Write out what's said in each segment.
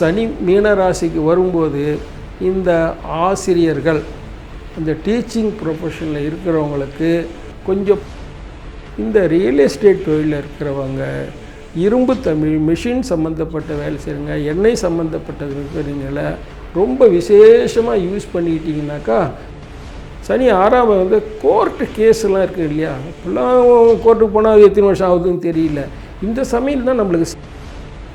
சனி மீனராசிக்கு வரும்போது இந்த ஆசிரியர்கள் இந்த டீச்சிங் ப்ரொஃபஷனில் இருக்கிறவங்களுக்கு கொஞ்சம் இந்த ரியல் எஸ்டேட் தொழிலில் இருக்கிறவங்க இரும்பு தமிழ் மிஷின் சம்மந்தப்பட்ட வேலை செய்கிறவங்க எண்ணெய் சம்மந்தப்பட்டது இருக்கிறவங்கள ரொம்ப விசேஷமாக யூஸ் பண்ணிக்கிட்டிங்கனாக்கா சனி ஆறாம் வந்து கோர்ட்டு கேஸ்லாம் இருக்குது இல்லையா? இப்போல்லாம் கோர்ட்டுக்கு போனால் எத்தனை வருஷம் ஆகுதுன்னு தெரியல. இந்த சமயம் தான் நம்மளுக்கு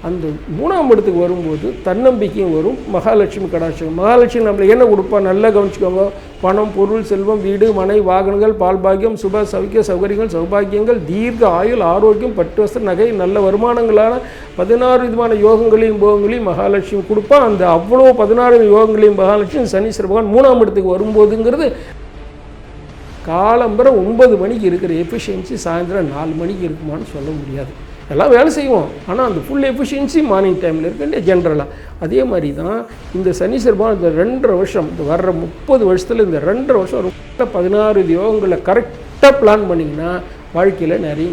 அந்த மூணாம் இடத்துக்கு வரும்போது தன்னம்பிக்கையும் வரும். மகாலட்சுமி கடாட்சம். மகாலட்சுமி நம்மளுக்கு என்ன கொடுப்பா? நல்லா கவனிச்சுக்கோங்க. பணம் பொருள் செல்வம் வீடு மனை வாகனங்கள் பால்பாகியம் சுப சௌக்கிய சௌகரியங்கள் சௌபாகியங்கள் தீர்க்க ஆயுள் ஆரோக்கியம் பட்டு வசதி நகை நல்ல வருமானங்களான பதினாறு விதமான யோகங்களையும் போகங்களையும் மகாலட்சுமி கொடுப்பா. அந்த அவ்வளோ பதினாறு யோகங்களையும் மகாலட்சுமி சனீஸ்வர பகவான் மூணாம் இடத்துக்கு வரும்போதுங்கிறது காலம்பரம் ஒன்பது மணிக்கு இருக்கிற எஃபிஷியன்சி சாயந்தரம் நாலு மணிக்கு இருக்குமான்னு சொல்ல முடியாது. எல்லாம் வேலை செய்வோம். ஆனால் அந்த ஃபுல் எஃபிஷியன்சி மார்னிங் டைமில் இருக்கு இல்லையா ஜென்ரலாக அதே மாதிரி தான் இந்த சனி பகவான் இந்த ரெண்டரை வருஷம் இந்த வர்ற முப்பது வருஷத்தில் இந்த ரெண்டரை வருஷம் ரொம்ப பதினாறு யோகங்களை கரெக்டாக பிளான் பண்ணிங்கன்னா வாழ்க்கையில் நிறைய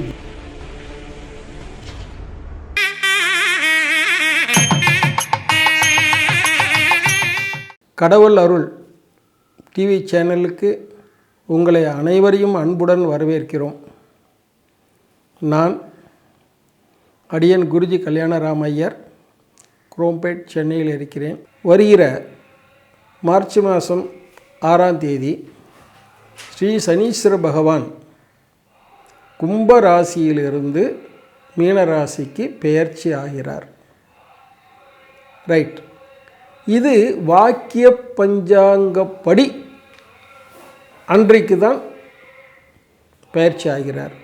கடவுள் அருள் டிவி சேனலுக்கு உங்களை அனைவரையும் அன்புடன் வரவேற்கிறோம். நான் அடியன் குருஜி கல்யாணராம் ஐயர் குரோம்பேட் சென்னையில் இருக்கிறேன். வருகிற மார்ச் மாதம் ஆறாம் தேதி ஸ்ரீ சனீஸ்வர பகவான் கும்ப ராசியிலிருந்து மீன ராசிக்கு பெயர்ச்சி ஆகிறார். ரைட். இது வாக்கிய பஞ்சாங்கப்படி அன்றைக்கு தான் பயிற்சி ஆகிறார்.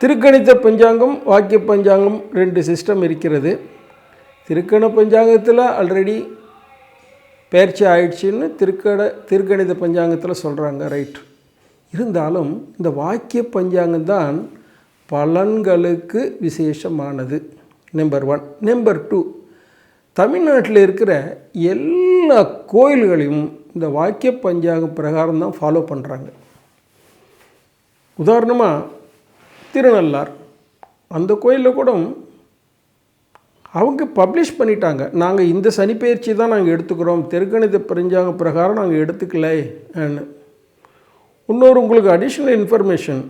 திருக்கணித பஞ்சாங்கம் வாக்கிய பஞ்சாங்கம் ரெண்டு சிஸ்டம் இருக்கிறது. திருக்கண பஞ்சாங்கத்தில் ஆல்ரெடி பயிற்சி ஆயிடுச்சுன்னு திருக்கட திருக்கணித பஞ்சாங்கத்தில் சொல்கிறாங்க ரைட் இருந்தாலும் இந்த வாக்கிய பஞ்சாங்கம் தான் பலன்களுக்கு விசேஷமானது. நம்பர் ஒன் நம்பர் டூ தமிழ்நாட்டில் இருக்கிற எல்லா கோயில்களையும் இந்த வாக்கிய பஞ்சாங்கம் பிரகாரம் தான் ஃபாலோ பண்ணுறாங்க உதாரணமாக திருநள்ளார் அந்த கோயிலில் கூட அவங்க பப்ளிஷ் பண்ணிட்டாங்க. நாங்கள் இந்த சனிப்பெயர்ச்சி தான் நாங்கள் எடுத்துக்கிறோம். தெற்கணித பரிஞ்சாங்க பிரகாரம் நாங்கள் எடுத்துக்கலை. இன்னொரு உங்களுக்கு அடிஷ்னல் இன்ஃபர்மேஷன்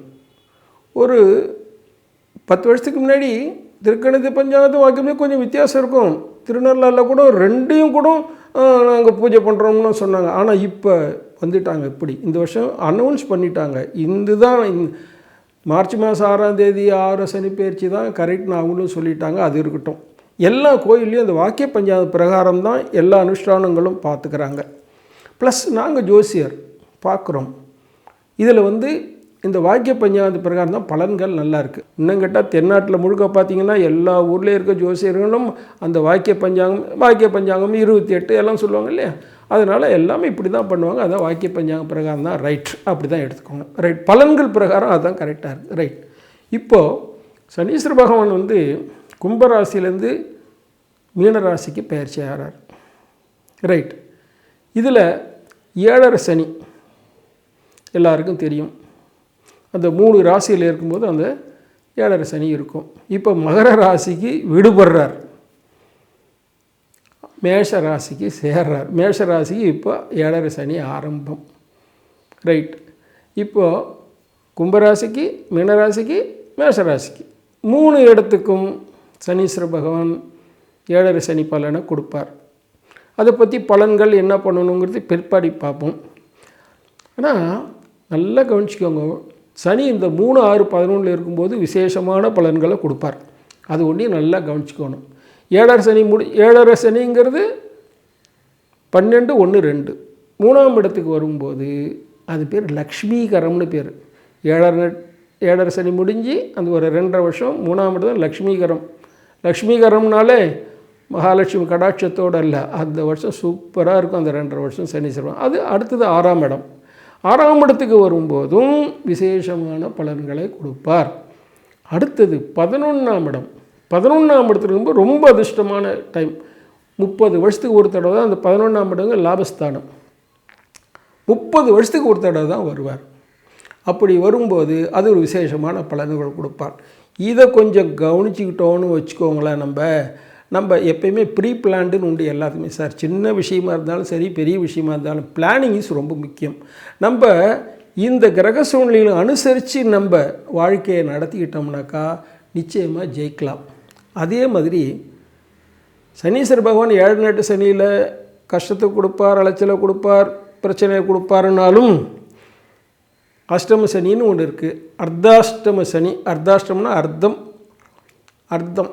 ஒரு பத்து வருஷத்துக்கு முன்னாடி திருக்கணித பஞ்சாங்கத்து வாக்கியமே கொஞ்சம் வித்தியாசம் இருக்கும். திருநள்ளாரில் கூட ரெண்டையும் கூட நாங்கள் பூஜை பண்ணுறோம்னு சொன்னாங்க. ஆனால் இப்போ வந்துட்டாங்க இப்படி. இந்த வருஷம் அனௌன்ஸ் பண்ணிட்டாங்க. இந்த தான் மார்ச் மாதம் ஆறாம் தேதி ஆறு சனி பயிற்சி தான் கரெக்ட்னு அவங்களும் சொல்லிட்டாங்க அது இருக்கட்டும். எல்லா கோயில்லையும் அந்த வாக்கிய பஞ்சாத பிரகாரம் தான் எல்லா அனுஷ்டானங்களும் பார்த்துக்கிறாங்க. ப்ளஸ் நாங்கள் ஜோசியர் பார்க்குறோம். இதில் வந்து இந்த வாக்கிய பஞ்சாயத்து பிரகாரம் தான் பலன்கள் நல்லா இருக்குது இன்னும் கேட்டால் தென்னாட்டில் முழுக்க பார்த்தீங்கன்னா எல்லா ஊர்லேயும் இருக்க ஜோசியர்களும் அந்த வாக்கிய பஞ்சாங்கம் வாக்கிய பஞ்சாங்கம் இருபத்தி எட்டு எல்லாம் சொல்லுவாங்க இல்லையா? அதனால் எல்லாமே இப்படி தான் பண்ணுவாங்க. அதான் வாக்கிய பஞ்சாங்க பிரகாரம் தான் ரைட் அப்படி தான் எடுத்துக்கோங்க. ரைட் பலன்கள் பிரகாரம் அதுதான் கரெக்டாக இருக்குது ரைட் இப்போது சனீஸ்வர பகவான் வந்து கும்பராசிலேருந்து மீனராசிக்கு பயிற்சி ஆகிறார். ரைட் இதில் ஏழரை சனி எல்லாருக்கும் தெரியும். அந்த மூணு ராசியில் இருக்கும்போது அந்த ஏழரை சனி இருக்கும். இப்போ மகர ராசிக்கு விடுபடுறார். மேஷ ராசிக்கு சேர்றார். மேஷ ராசிக்கு இப்போ ஏழரை சனி ஆரம்பம். ரைட் இப்போது கும்பராசிக்கு மீனராசிக்கு மேஷராசிக்கு மூணு இடத்துக்கும் சனீஸ்வர பகவான் ஏழரை சனி பலனை கொடுப்பார். அதை பற்றி பலன்கள் என்ன பண்ணணுங்கிறது பிற்பாடி பார்ப்போம். ஆனால் நல்லா கவனிச்சிக்கோங்க. சனி இந்த மூணு ஆறு பதினொன்றில் இருக்கும்போது விசேஷமான பலன்களை கொடுப்பார். அது ஒன்றையும் நல்லா கவனிச்சிக்கணும். ஏழரை சனி முடி ஏழரை சனிங்கிறது பன்னெண்டு ஒன்று ரெண்டு. மூணாம் இடத்துக்கு வரும்போது அது பேர் லக்ஷ்மீகரம்னு பேர். ஏழரை ஏழரை சனி முடிஞ்சு அந்த ஒரு ரெண்டரை வருஷம் மூணாம் இடம் லக்ஷ்மீகரம். லக்ஷ்மீகரம்னாலே மகாலட்சுமி கடாட்சத்தோடு அல்ல அந்த வருஷம் சூப்பராக இருக்கும் அந்த ரெண்டரை வருஷம் சனி செல்வம் அது அடுத்தது ஆறாம் இடம். ஆறாம் இடத்துக்கு வரும்போதும் விசேஷமான பலன்களை கொடுப்பார். அடுத்தது பதினொன்றாம் இடம். பதினொன்றாம் இடத்துல ரொம்ப அதிர்ஷ்டமான டைம் முப்பது வருஷத்துக்கு ஒரு தடவை தான் அந்த பதினொன்றாம் இடங்க லாபஸ்தானம். முப்பது வருஷத்துக்கு ஒரு தடவை தான் வருவார். அப்படி வரும்போது அது ஒரு விசேஷமான பலன்கள் கொடுப்பார். இதை கொஞ்சம் கவனிச்சுக்கிட்டோன்னு வச்சுக்கோங்களேன் நம்ம. நம்ம எப்பயுமே ப்ரீ பிளான்டுன்னு உண்டு எல்லாத்துக்குமே. சார் சின்ன விஷயமா இருந்தாலும் சரி பெரிய விஷயமா இருந்தாலும் பிளானிங் இஸ் ரொம்ப முக்கியம். நம்ம இந்த கிரக சூழ்நிலைகளை அனுசரித்து நம்ம வாழ்க்கையை நடத்திக்கிட்டோம்னாக்கா நிச்சயமாக ஜெயிக்கலாம். அதே மாதிரி சனீஸ்வர பகவான் ஏழு நாட்டு சனியில் கஷ்டத்தை கொடுப்பார் அலைச்சலை கொடுப்பார் பிரச்சனையை கொடுப்பாருனாலும் அஷ்டம சனின்னு ஒன்று இருக்குது அர்த்தாஷ்டம சனி அர்த்தாஷ்டம்னா அர்த்தம் அர்த்தம்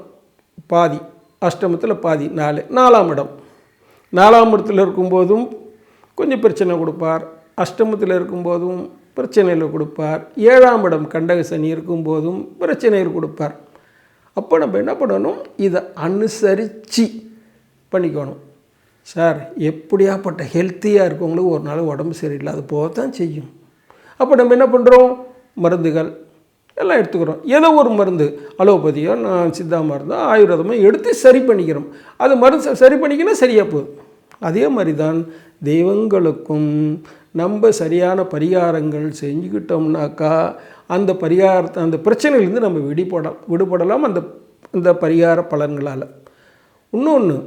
பாதி. அஷ்டமத்தில் பாதி நாலு. நாலாம் இடம். நாலாம் இடத்தில் இருக்கும்போதும் கொஞ்சம் பிரச்சனை கொடுப்பார். அஷ்டமத்தில் இருக்கும்போதும் பிரச்சனையில் கொடுப்பார். ஏழாம் இடம் கண்டக சனி இருக்கும்போதும் பிரச்சனையில் கொடுப்பார். அப்போ நம்ம என்ன பண்ணணும்? இதை அனுசரித்து பண்ணிக்கணும். சார் எப்படியாப்பட்ட ஹெல்த்தியாக இருக்கவங்களுக்கு ஒரு நாள் உடம்பு சரியில்லாத போக தான் செய்யும். அப்போ நம்ம என்ன பண்ணுறோம் மருந்துகள் எல்லாம் எடுத்துக்கிறோம். ஏதோ ஒரு மருந்து அலோபதியோ நான் சித்தா மருந்தோ ஆயுர்வேதமோ எடுத்து சரி பண்ணிக்கிறோம். அது மருந்து சரி பண்ணிக்கினா சரியாக போகுது. அதே மாதிரி தான் தெய்வங்களுக்கும் நம்ம சரியான பரிகாரங்கள் செஞ்சுக்கிட்டோம்னாக்கா அந்த பரிகாரத்தை அந்த பிரச்சனையிலேருந்து நம்ம விடுபட விடுபடலாம் அந்த அந்த பரிகார பலன்களால். இன்னொன்று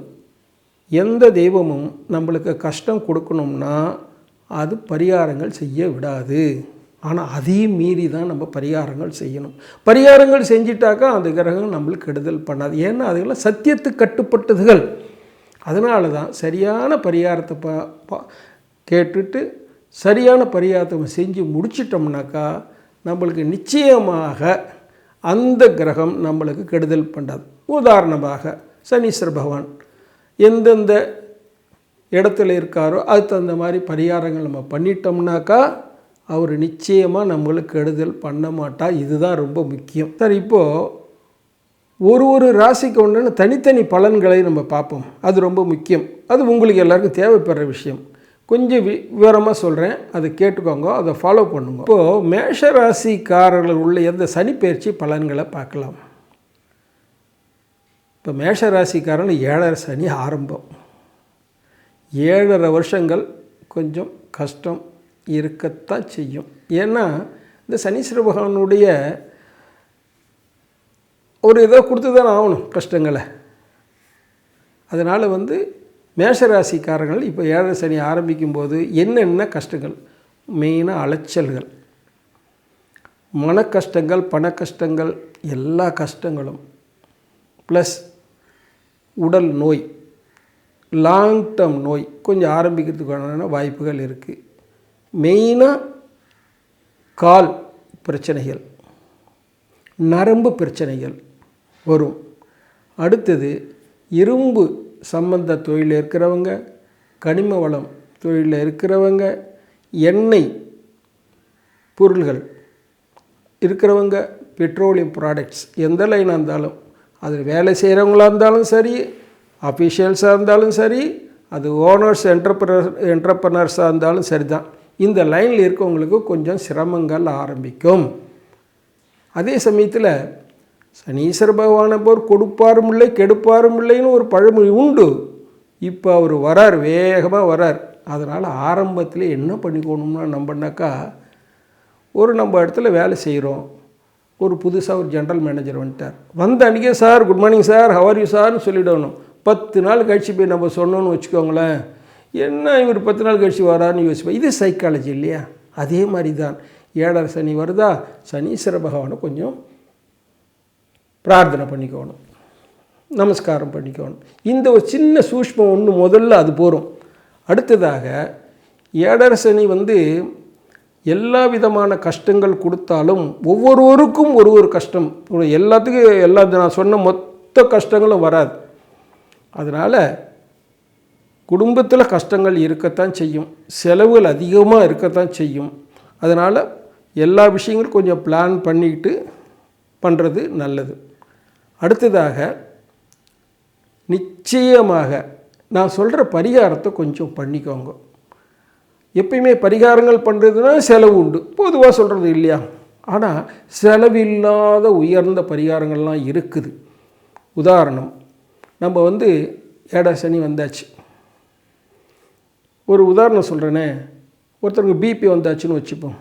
எந்த தெய்வமும் நம்மளுக்கு கஷ்டம் கொடுக்கணும்னா அது பரிகாரங்கள் செய்ய விடாது. ஆனால் அதையும் மீறி தான் நம்ம பரிகாரங்கள் செய்யணும். பரிகாரங்கள் செஞ்சிட்டாக்கா அந்த கிரகம் நம்மளுக்கு கெடுதல் பண்ணாது. ஏன்னா அதுக்கெல்லாம் சத்தியத்துக்கு கட்டுப்பட்டதுகள். அதனால தான் சரியான பரிகாரத்தை பா பா கேட்டுட்டு சரியான பரிகாரத்தை செஞ்சு முடிச்சிட்டோம்னாக்கா நம்மளுக்கு நிச்சயமாக அந்த கிரகம் நம்மளுக்கு கெடுதல் பண்ணாது உதாரணமாக சனீஸ்வர பகவான் எந்தெந்த இடத்துல இருக்காரோ அதுக்கு தகுந்த மாதிரி பரிகாரங்கள் நம்ம பண்ணிட்டோம்னாக்கா அவர் நிச்சயமாக நம்மளுக்கு கெடுதல் பண்ண மாட்டா. இதுதான் ரொம்ப முக்கியம். சார் இப்போது ஒரு ஒரு ராசிக்கு ஒன்று தனித்தனி பலன்களை நம்ம பார்ப்போம். அது ரொம்ப முக்கியம். அது உங்களுக்கு எல்லாருக்கும் தேவைப்படுற விஷயம். கொஞ்சம் வி விவரமாக சொல்கிறேன் அதை கேட்டுக்கோங்க. அதை ஃபாலோ பண்ணுங்க. இப்போது மேஷராசிக்காரர்கள் உள்ள எந்த சனிப்பெயர்ச்சி பலன்களை பார்க்கலாம். இப்போ மேஷராசிக்காரன் ஏழரை சனி ஆரம்பம். ஏழரை வருஷங்கள் கொஞ்சம் கஷ்டம் இருக்கத்தான் செய்யும். ஏன்னா இந்த சனீஸ்வர பகவானுடைய ஒரு இதை கொடுத்து தான் ஆகணும் கஷ்டங்களை. அதனால் வந்து மேஷராசிக்காரர்கள் இப்போ ஏழரை சனி ஆரம்பிக்கும் போது என்னென்ன கஷ்டங்கள்? மெயினாக அலைச்சல்கள். மன கஷ்டங்கள் பண கஷ்டங்கள் எல்லா கஷ்டங்களும். ப்ளஸ் உடல் நோய் லாங் டேர்ம் நோய் கொஞ்சம் ஆரம்பிக்கிறதுக்கான வாய்ப்புகள் இருக்குது மெயினாக கால் பிரச்சனைகள். நரம்பு பிரச்சனைகள் வரும். அடுத்தது இரும்பு சம்பந்த தொழிலில் இருக்கிறவங்க கனிம வளம் தொழிலில் இருக்கிறவங்க எண்ணெய் பொருள்கள் இருக்கிறவங்க பெட்ரோலியம் ப்ராடக்ட்ஸ் எந்த லைனாக இருந்தாலும் அதில் வேலை செய்கிறவங்களாக இருந்தாலும் சரி அஃபிஷியல்ஸாக இருந்தாலும் சரி அது ஓனர்ஸ் என்டர்பிரனர் என்டர்பிரனர்ஸாக இருந்தாலும் சரி தான் இந்த லைனில் இருக்கவங்களுக்கு கொஞ்சம் சிரமங்கள் ஆரம்பிக்கும். அதே சமயத்தில் சனீஸ்வர பகவானை போர் கொடுப்பாரும் இல்லை கெடுப்பாரும் இல்லைன்னு ஒரு பழமொழி உண்டு. இப்போ அவர் வரார் வேகமாக வரார். அதனால் ஆரம்பத்தில் என்ன பண்ணிக்கணும்னா நம்பனாக்கா ஒரு நம்ம இடத்துல வேலை செய்கிறோம் ஒரு புதுசாக ஒரு ஜென்ரல் மேனேஜர் வந்துட்டார். வந்த அன்றைக்கே sir good morning sir how are you சார்னு சொல்லிடணும். பத்து நாள் கழிச்சு போய் நம்ம சொன்னோன்னு வச்சுக்கோங்களேன். என்ன இவர் பத்து நாள் கழிச்சு வரான்னு யோசிப்பேன். இது சைக்காலஜி இல்லையா? அதே மாதிரி தான் ஏழரை சனி வருதா? சனீஸ்வர பகவானை கொஞ்சம் பிரார்த்தனை பண்ணிக்கணும். நமஸ்காரம் பண்ணிக்கணும். இந்த ஒரு சின்ன சூஷ்மம் ஒன்று முதல்ல அது போகும் அடுத்ததாக ஏடரசனி சனி வந்து எல்லா விதமான கஷ்டங்கள் கொடுத்தாலும் ஒவ்வொருவருக்கும் ஒரு ஒரு கஷ்டம். எல்லாத்துக்கும் எல்லா நான் சொன்ன மொத்த கஷ்டங்களும் வராது. அதனால் குடும்பத்தில் கஷ்டங்கள் இருக்கத்தான் செய்யும். செலவுகள் அதிகமாக இருக்கத்தான் செய்யும். அதனால் எல்லா விஷயங்களும் கொஞ்சம் பிளான் பண்ணிக்கிட்டு பண்ணுறது நல்லது. அடுத்ததாக நிச்சயமாக நான் சொல்கிற பரிகாரத்தை கொஞ்சம் பண்ணிக்கோங்க. எப்பயுமே பரிகாரங்கள் பண்ணுறதுனா செலவு உண்டு. பொதுவாக சொல்கிறது இல்லையா? ஆனால் செலவில்லாத உயர்ந்த பரிகாரங்கள்லாம் இருக்குது. உதாரணம் நம்ம வந்து ஏடா சனி வந்தாச்சு. ஒரு உதாரணம் சொல்கிறேனே ஒருத்தருக்கு பிபி வந்தாச்சுன்னு வச்சுப்போம்.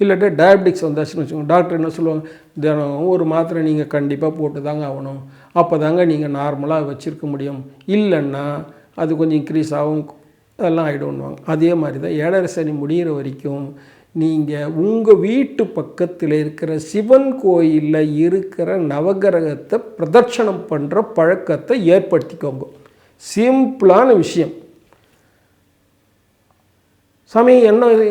இல்லாட்டி டயபெட்டிக்ஸ் வந்தாச்சுன்னு வச்சுக்கோங்க. டாக்டர் என்ன சொல்லுவாங்க? தினம் ஒரு மாத்திரை நீங்கள் கண்டிப்பாக போட்டு தாங்க ஆகணும். அப்போ தாங்க நீங்கள் நார்மலாக வச்சுருக்க முடியும். இல்லைன்னா அது கொஞ்சம் இன்க்ரீஸ் ஆகும் அதெல்லாம் ஆகிடும்னுவாங்க அதே மாதிரி தான் ஏழரை சனி முடிகிற வரைக்கும் நீங்கள் உங்கள் வீட்டு பக்கத்தில் இருக்கிற சிவன் கோயிலில் இருக்கிற நவகிரகத்தை பிரதட்சணம் பண்ணுற பழக்கத்தை ஏற்படுத்திக்கோங்க. சிம்பிளான விஷயம். சாமி என்ன இது?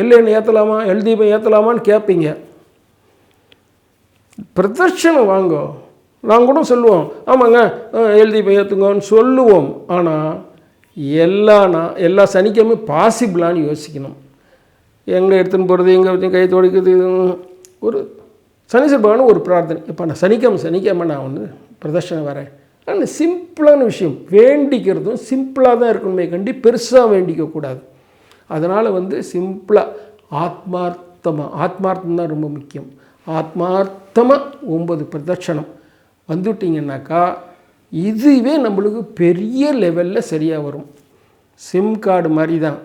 எல்லைன்னு ஏற்றலாமா எல்தீபம் ஏற்றலாமான்னு கேட்பீங்க பிரதர்ஷனம் வாங்கோ. நான் கூட சொல்லுவோம். ஆமாங்க எல் தீபம் ஏற்றுங்கன்னு சொல்லுவோம். ஆனால் எல்லா நான் எல்லா சனிக்கிழமை பாசிபிளான்னு யோசிக்கணும். எங்கே எடுத்துன்னு போகிறது எங்கே கை துடைக்கிறது ஒரு சனீஸ்வர பகவான் ஒரு பிரார்த்தனை. இப்போ நான் சனிக்கிழமை சனிக்கிழமை நான் வந்து பிரதர்ஷனம் வரேன். ஆனால் சிம்பிளான விஷயம். வேண்டிக்கிறதும் சிம்பிளாக தான் இருக்கணுமே கண்டி பெருசாக வேண்டிக்கக்கூடாது அதனால் வந்து சிம்பிளாக ஆத்மார்த்தமாக ஆத்மார்த்தம் தான் ரொம்ப முக்கியம். ஆத்மார்த்தமாக ஒம்பது பிரதட்சணம். வந்துட்டிங்கன்னாக்கா இதுவே நம்மளுக்கு பெரிய லெவலில் சரியாக வரும். சிம் கார்டு மாதிரி தான்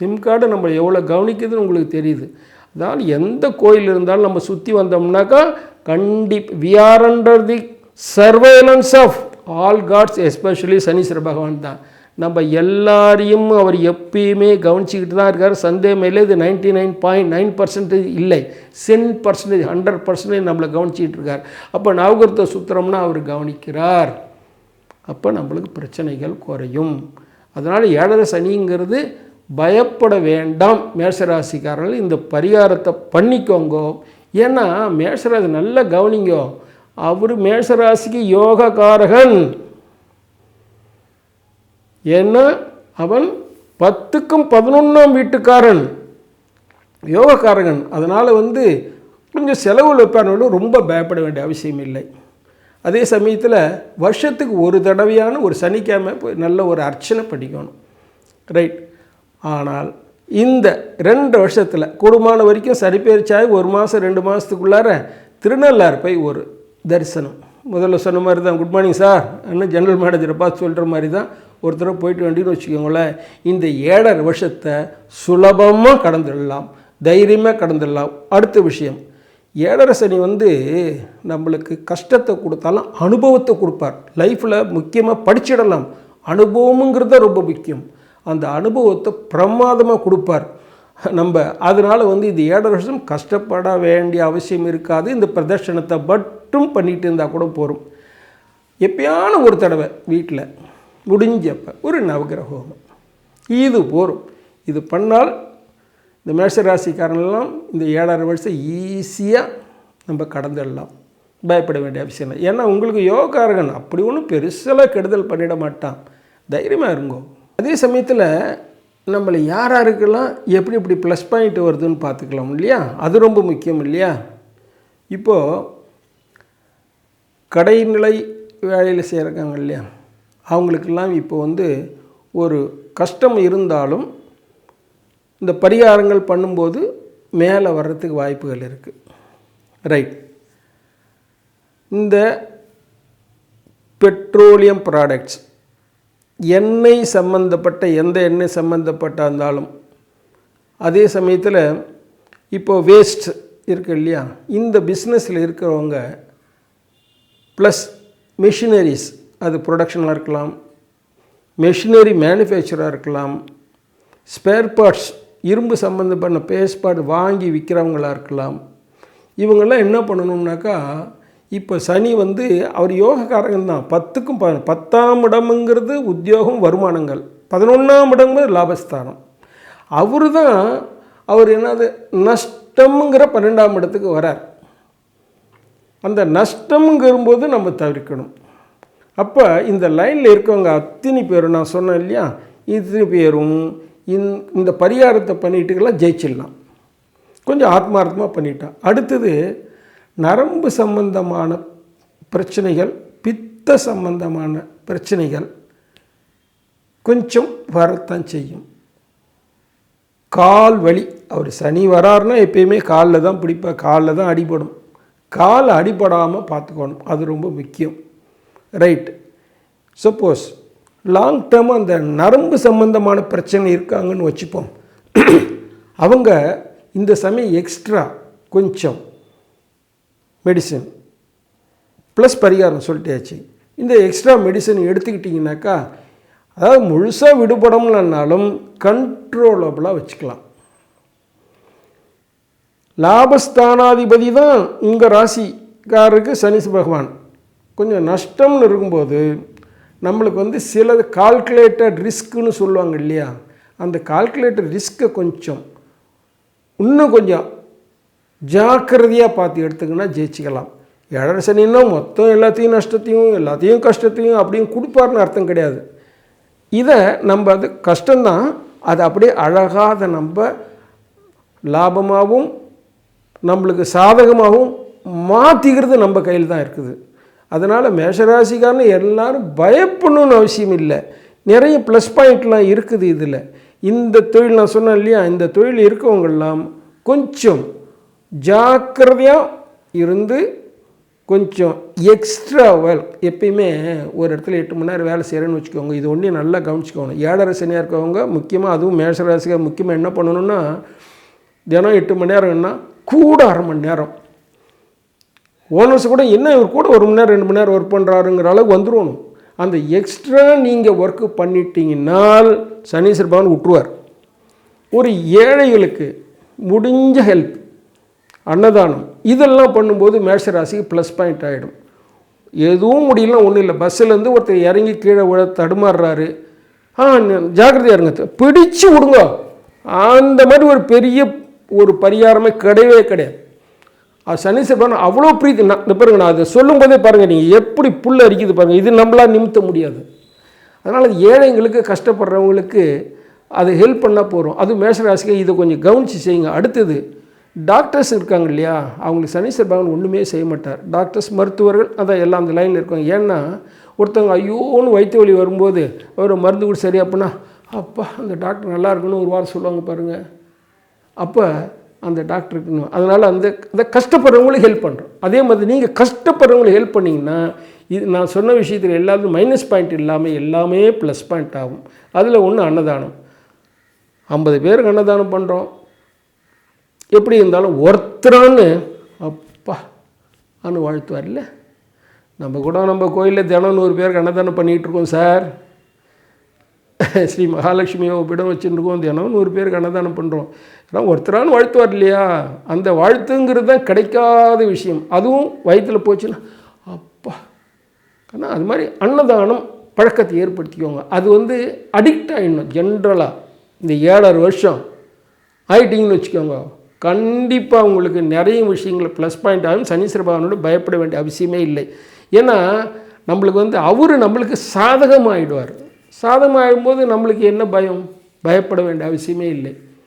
சிம் கார்டு நம்ம எவ்வளோ கவனிக்குதுன்னு உங்களுக்கு தெரியுது. அதாவது எந்த கோயில் இருந்தாலும் நம்ம சுற்றி வந்தோம்னாக்கா கண்டிப்பாக we are under the surveillance of all gods especially Shaneeswara Bhagavan தான் நம்ம எல்லாரையும் அவர் எப்பயுமே கவனிச்சிக்கிட்டு தான் இருக்கார். சந்தேகம் இல்லை இது ninety nine point nine percentage இல்லை. சென் பர்சன்டேஜ் ஹண்ட்ரட் பர்சன்டேஜ் நம்மளை கவனிச்சிக்கிட்டு இருக்கார். அப்போ நவகிரத்தை சுத்திரம்னா அவர் கவனிக்கிறார். அப்போ நம்மளுக்கு பிரச்சனைகள் குறையும். அதனால் ஏழரை சனிங்கிறது பயப்பட வேண்டாம். மேஷராசிக்காரர்கள் இந்த பரிகாரத்தை பண்ணிக்கோங்க. ஏன்னா மேஷராசி நல்லா கவனிங்கோ. அவர் மேஷராசிக்கு யோகக்காரகன். ஏன்னா அவன் பத்துக்கும் பதினொன்றாம் வீட்டுக்காரன் யோகக்காரகன். அதனால் வந்து கொஞ்சம் செலவில் வைப்பானோட ரொம்ப பயப்பட வேண்டிய அவசியம் இல்லை. அதே சமயத்தில் வருஷத்துக்கு ஒரு தடவையான ஒரு சனிக்கிழமை போய் நல்ல ஒரு அர்ச்சனை பண்ணிக்கணும். ரைட் ஆனால் இந்த ரெண்டு வருஷத்தில் கூடுமான வரைக்கும் சரிப்பேர்ச்சாய் ஒரு மாதம் ரெண்டு மாதத்துக்குள்ளார திருநள்ளார் போய் ஒரு தரிசனம். முதல்ல சொன்ன மாதிரி தான் குட் மார்னிங் சார் அண்ணன் ஜென்ரல் மேனேஜரை பார்த்து சொல்கிற மாதிரி தான் ஒருத்தர போயிட்டு வேண்டின்னு வச்சுக்கோங்களேன் இந்த ஏழரை வருஷத்தை சுலபமாக கடந்துடலாம் தைரியமாக கடந்துடலாம். அடுத்த விஷயம் ஏழரை சனி வந்து நம்மளுக்கு கஷ்டத்தை கொடுத்தாலும் அனுபவத்தை கொடுப்பார். லைஃப்பில் முக்கியமாக படிச்சிடலாம். அனுபவமுங்கிறது ரொம்ப முக்கியம். அந்த அனுபவத்தை பிரமாதமாக கொடுப்பார். நம்ம அதனால் வந்து இது ஏழரை வருஷம் கஷ்டப்பட வேண்டிய அவசியம் இருக்காது. இந்த பிரதர்ஷனத்தை மட்டும் பண்ணிகிட்டு இருந்தால் கூட போகும் எப்பயான ஒரு தடவை வீட்டில் முடிஞ்சப்ப ஒரு நவகிரக ஹோமம் இது போகும் இது பண்ணால் இந்த மேஷராசிக்காரன்லாம் இந்த ஏழரை வருஷம் ஈஸியாக நம்ம கடந்துடலாம். பயப்பட வேண்டிய அவசியம் இல்லை. ஏன்னா உங்களுக்கு யோகாரகன் அப்படி ஒன்றும் பெருசெல்லாம் கெடுதல் பண்ணிட மாட்டான். தைரியமாக இருங்கோ. அதே சமயத்தில் நம்மளை யார் யாருக்கெல்லாம் எப்படி எப்படி ப்ளஸ் பாயிண்ட் வருதுன்னு பார்த்துக்கலாம் இல்லையா? அது ரொம்ப முக்கியம் இல்லையா? இப்போது கடைநிலை வேலையில் செய்கிறாங்க இல்லையா? அவங்களுக்கெல்லாம் இப்போ வந்து ஒரு கஷ்டம் இருந்தாலும் இந்த பரிகாரங்கள் பண்ணும்போது மேலே வர்றதுக்கு வாய்ப்புகள் இருக்குது ரைட் இந்த பெட்ரோலியம் ப்ராடக்ட்ஸ் எண்ணெய் சம்மந்தப்பட்ட எந்த எண்ணெய் சம்மந்தப்பட்ட இருந்தாலும் அதே சமயத்தில் இப்போ வேஸ்ட் இருக்கு இல்லையா? இந்த பிஸ்னஸில் இருக்கிறவங்க ப்ளஸ் மிஷினரிஸ் அது ப்ரொடக்ஷனாக இருக்கலாம் மெஷினரி மேனுஃபேக்சராக இருக்கலாம் ஸ்பேர் பார்ட்ஸ் இரும்பு சம்மந்தப்பட்ட பேஸ்பாடு வாங்கி விற்கிறவங்களாக இருக்கலாம். இவங்கெல்லாம் என்ன பண்ணணும்னாக்கா இப்போ சனி வந்து அவர் யோகக்காரகன் தான். பத்துக்கும் ப பத்தாம் இடமுங்கிறது உத்தியோகம் வருமானங்கள். பதினொன்றாம் இடங்கிறது லாபஸ்தானம். அவர் தான் அவர் என்னது நஷ்டம்ங்கிற பன்னெண்டாம் இடத்துக்கு வரார். அந்த நஷ்டம்ங்கிறபோது நம்ம தவிர்க்கணும். அப்போ இந்த லைனில் இருக்கவங்க அத்தனை பேரும் நான் சொன்னேன் இல்லையா? இத்தனை பேரும் இந்த பரிகாரத்தை பண்ணிட்டுக்கெல்லாம் ஜெயிச்சிடலாம். கொஞ்சம் ஆத்மார்த்தமாக பண்ணிட்டான் அடுத்தது நரம்பு சம்பந்தமான பிரச்சனைகள் பித்த சம்பந்தமான பிரச்சனைகள் கொஞ்சம் வரத்தான் செய்யும். கால் வலி அவர் சனி வராருன்னா எப்பயுமே காலில் தான் பிடிப்பா காலில் தான் அடிபடும். கால் அடிபடாமல் பார்த்துக்கணும் அது ரொம்ப முக்கியம். ரைட் சப்போஸ் லாங் டேர்ம் அந்த நரம்பு சம்பந்தமான பிரச்சனை இருக்காங்கன்னு வச்சுப்போம். அவங்க இந்த சமயம் எக்ஸ்ட்ரா கொஞ்சம் மெடிசன் ப்ளஸ் பரிகாரம் சொல்லிட்டாச்சு. இந்த எக்ஸ்ட்ரா மெடிசன் எடுத்துக்கிட்டிங்கனாக்கா அதாவது முழுசாக விடுபடம்னாலும் கண்ட்ரோலபிளாக வச்சுக்கலாம். லாபஸ்தானாதிபதி தான் உங்கள் ராசிக்காரருக்கு சனி பகவான். கொஞ்சம் நஷ்டம்னு இருக்கும்போது நம்மளுக்கு வந்து சில கால்குலேட்டட் ரிஸ்க்குன்னு சொல்லுவாங்க இல்லையா? அந்த கால்குலேட்டட் ரிஸ்க்கை கொஞ்சம் இன்னும் கொஞ்சம் ஜாக்கிரதையாக பார்த்து எடுத்துக்கினா ஜெயிச்சிக்கலாம். ஏழரை சனின்னா மொத்தம் எல்லாத்தையும் நஷ்டத்தையும் எல்லாத்தையும் கஷ்டத்தையும் அப்படியும் கொடுப்பாருன்னு அர்த்தம் கிடையாது. இதை நம்ம அது கஷ்டம்தான். அது அப்படியே அழகாக அதை நம்ம லாபமாகவும் நம்மளுக்கு சாதகமாகவும் மாற்றிக்கிறது நம்ம கையில் தான் இருக்குது. அதனால் மேஷராசிக்காரன் எல்லாரும் பயப்படணும்னு அவசியம் இல்லை. நிறைய ப்ளஸ் பாயிண்ட்லாம் இருக்குது இதில். இந்த தொழில் நான் சொன்னேன் இல்லையா? இந்த தொழில் இருக்கவங்கெல்லாம் கொஞ்சம் ஜாக்கிரதையாக இருந்து கொஞ்சம் எக்ஸ்ட்ரா ஒர்க் எப்பயுமே ஒரு இடத்துல எட்டு மணி நேரம் வேலை செய்கிறேன்னு வச்சுக்கோங்க. இது ஒன்றையும் நல்லா கவனிச்சுக்கோங்க ஏழரை சனியாக இருக்கவங்க முக்கியமாக அதுவும் மேஷராசிக்காக முக்கியமாக என்ன பண்ணணும்னா தினம் எட்டு மணி நேரம்னா கூட அரை மணி நேரம் ஓனர்ஸ் கூட என்ன இவர் கூட ஒரு மணி நேரம் ரெண்டு மணி நேரம் ஒர்க் பண்ணுறாருங்கிற அளவுக்கு வந்துடணும் அந்த எக்ஸ்ட்ரா நீங்கள் ஒர்க்கு பண்ணிட்டீங்கன்னால் சனீஸ்வர் பகவான் விட்டுருவார் ஒரு ஏழைகளுக்கு முடிஞ்ச ஹெல்ப் அன்னதானம் இதெல்லாம் பண்ணும்போது மேஷராசிக்கு ப்ளஸ் பாயிண்ட் ஆகிடும் எதுவும் முடியலாம் ஒன்றும் இல்லை. பஸ்ஸிலேருந்து ஒருத்தர் இறங்கி கீழே விழ தடுமாறுறாரு. ஆ ஜாக்கிரதையாக இருங்க. பிடிச்சு விடுங்க. அந்த மாதிரி ஒரு பெரிய ஒரு பரிகாரமே கிடையவே கிடையாது. அது சனீஸ்வரன் அவ்வளோ பிரீத்தி. நான் இந்த பாருங்க நான் அதை சொல்லும்போதே பாருங்கள் நீங்கள் எப்படி புல் அரிக்குது பாருங்கள் இது நம்மளால் நிமித்த முடியாது. அதனால் ஏழைங்களுக்கு கஷ்டப்படுறவங்களுக்கு அது ஹெல்ப் பண்ணால் போகிறோம் அது மேஷராசிக்கு இதை கொஞ்சம் கவனித்து செய்யுங்க. அடுத்தது டாக்டர்ஸ் இருக்காங்க இல்லையா? அவங்களுக்கு சனி பகவான் ஒன்றுமே செய்ய மாட்டார். டாக்டர்ஸ் மருத்துவர்கள் அதான் எல்லாம் அந்த லைனில் இருக்காங்க. ஏன்னா ஒருத்தவங்க ஐயோன்னு வயிற்று வலி வரும்போது ஒரு மருந்து கூட சரி அப்படின்னா அப்பா அந்த டாக்டர் நல்லா இருக்குன்னு ஒரு வாரம் சொல்லுவாங்க பாருங்கள் அப்போ அந்த டாக்டருக்கு அதனால் அந்த அந்த கஷ்டப்படுறவங்களுக்கு ஹெல்ப் பண்ணுறோம் அதே மாதிரி நீங்கள் கஷ்டப்படுறவங்களுக்கு ஹெல்ப் பண்ணிங்கன்னா இது நான் சொன்ன விஷயத்தில் எல்லாத்துக்கும் மைனஸ் பாயிண்ட் இல்லாமல் எல்லாமே ப்ளஸ் பாயிண்ட் ஆகும். அதில் ஒன்று அன்னதானம். ஐம்பது பேருக்கு அன்னதானம் பண்ணுறோம் எப்படி இருந்தாலும் ஒருத்தரான்னு அப்பா அனு வாழ்த்துவார் இல்லை? நம்ம கூட நம்ம கோயிலில் தினம் நூறு பேருக்கு அன்னதானம் பண்ணிகிட்டு இருக்கோம் சார். ஸ்ரீ மகாலட்சுமி பிடம் வச்சுருக்கோம் தினம் நூறு பேருக்கு அன்னதானம் பண்ணுறோம் ஆனால் ஒருத்தரான்னு வாழ்த்துவார் இல்லையா அந்த வாழ்த்துங்கிறது தான் கிடைக்காத விஷயம். அதுவும் வயிற்றில் போச்சுன்னா அப்பா. ஆனால் அது மாதிரி அன்னதானம் பழக்கத்தை ஏற்படுத்திக்கோங்க. அது வந்து அடிக்ட் ஆகிடணும் ஜென்ரலாக இந்த ஏழரை வருஷம் ஆயிட்டீங்கன்னு வச்சுக்கோங்க. கண்டிப்பாக உங்களுக்கு நிறைய விஷயங்கள் ப்ளஸ் பாயிண்ட் ஆகும். சனீஸ்வர பகவானோட பயப்பட வேண்டிய அவசியமே இல்லை. ஏன்னா நம்மளுக்கு வந்து அவர் நம்மளுக்கு சாதகமாகிடுவார் சாதகமாகும்போது நம்மளுக்கு என்ன பயம்? பயப்பட வேண்டிய அவசியமே இல்லை.